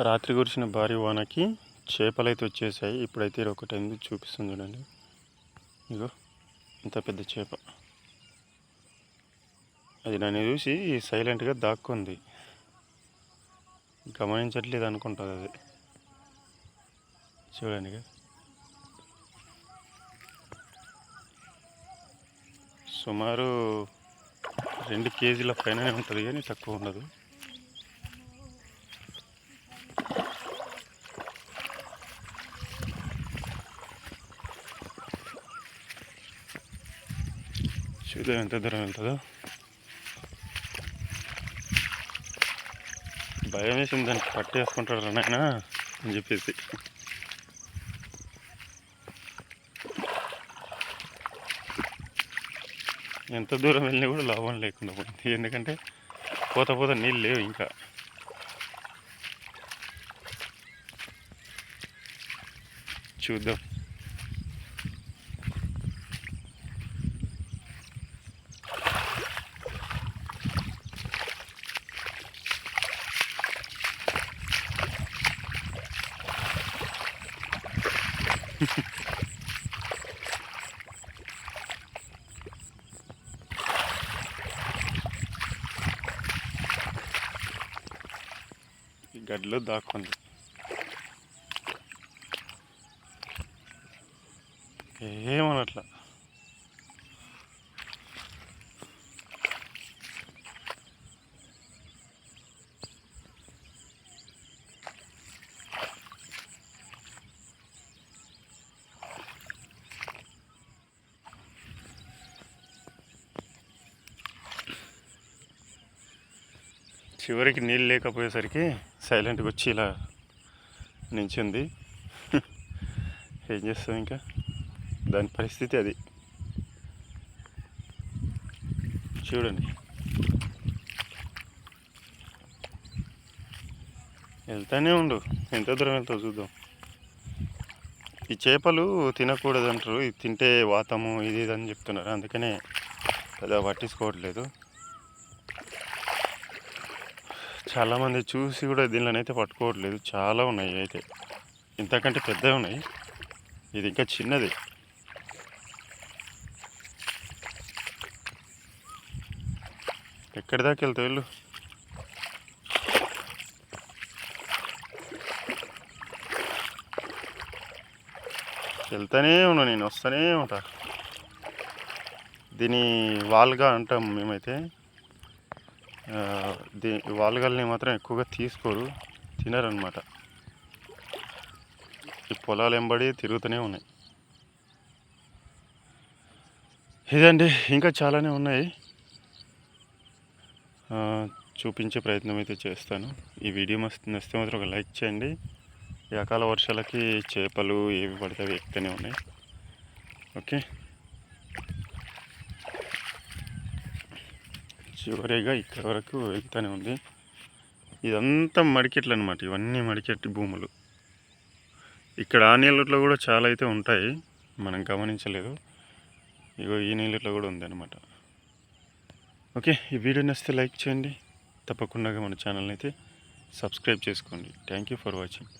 రాత్రి కురిసిన భారీ వానకి చేపలు అయితే వచ్చేసాయి. ఇప్పుడైతే ఇది ఒకటి ఎందుకు చూపిస్తుంది చూడండి. ఇగో ఇంత పెద్ద చేప. అది నన్ను చూసి సైలెంట్గా దాక్కుంది. గమనించట్లేదు అనుకుంటుంది అది. చూడండి సుమారు రెండు కేజీల పైననే ఉంటుంది కానీ తక్కువ ఉండదు. చూద్దాం ఎంత దూరం వెళ్తుందో. భయం వేసింది దానికి పట్టేసుకుంటాడు నాయన అని చెప్పేసి. ఎంత దూరం వెళ్ళినా కూడా లాభం లేకుండా పోయింది. ఎందుకంటే పోత పోత నీళ్ళు లేవు ఇంకా. చూద్దాం. గడ్డిలో దాక్కుంది. ఏమనట్లా? చివరికి నీళ్ళు లేకపోయేసరికి సైలెంట్గా వచ్చి ఇలా నించుంది. ఏం చేస్తాం ఇంకా? దాని పరిస్థితి అది. చూడండి. వెళ్తానే ఉండు. ఎంత దూరం వెళ్తావు చూద్దాం. ఈ చేపలు తినకూడదు అంటారు ఇది తింటే వాతము ఇది ఇది అని చెప్తున్నారు. అందుకనే పెద్ద పట్టించుకోవట్లేదు. చాలామంది చూసి కూడా దీనిలోనైతే పట్టుకోవట్లేదు. చాలా ఉన్నాయి అయితే. ఇంతకంటే పెద్దవి ఉన్నాయి. ఇది ఇంకా చిన్నది. ఎక్కడి దాకా వెళ్తావు వెళ్ళు. వెళ్తానే ఉన్నా నేను వస్తూనే ఉంటా. దీని వాల్గా అంటాం మేమైతే. దీ వాల్గల్ని మాత్రం ఎక్కువగా తీసుకోరు తినరనమాట ఈ పొలాలు ఎంబడి తిరుగుతూనే ఉన్నాయి. ఇదండి ఇంకా చాలానే ఉన్నాయి. చూపించే ప్రయత్నం అయితే చేస్తాను. ఈ వీడియో మస్తు నచ్చితే మాత్రం ఒక లైక్ చేయండి. ఈ అకాల వర్షాలకి చేపలు ఏవి పడితే అవి ఎక్కుతూనే ఉన్నాయి. ఓకే? చివరిగా ఇక్కడ వరకు వెళ్తూనే ఉంది. ఇదంతా మడికెట్లు అనమాట ఇవన్నీ మడికెట్టి భూములు. ఇక్కడ ఆ నీళ్ళట్లో కూడా చాలా అయితే ఉంటాయి మనం గమనించలేదు. ఇగో ఈ నీళ్ళట్లో కూడా ఉందన్నమాట. ఓకే ఈ వీడియో నచ్చితే లైక్ చేయండి. తప్పకుండా మన ఛానల్ని అయితే సబ్స్క్రైబ్ చేసుకోండి. Thank you for watching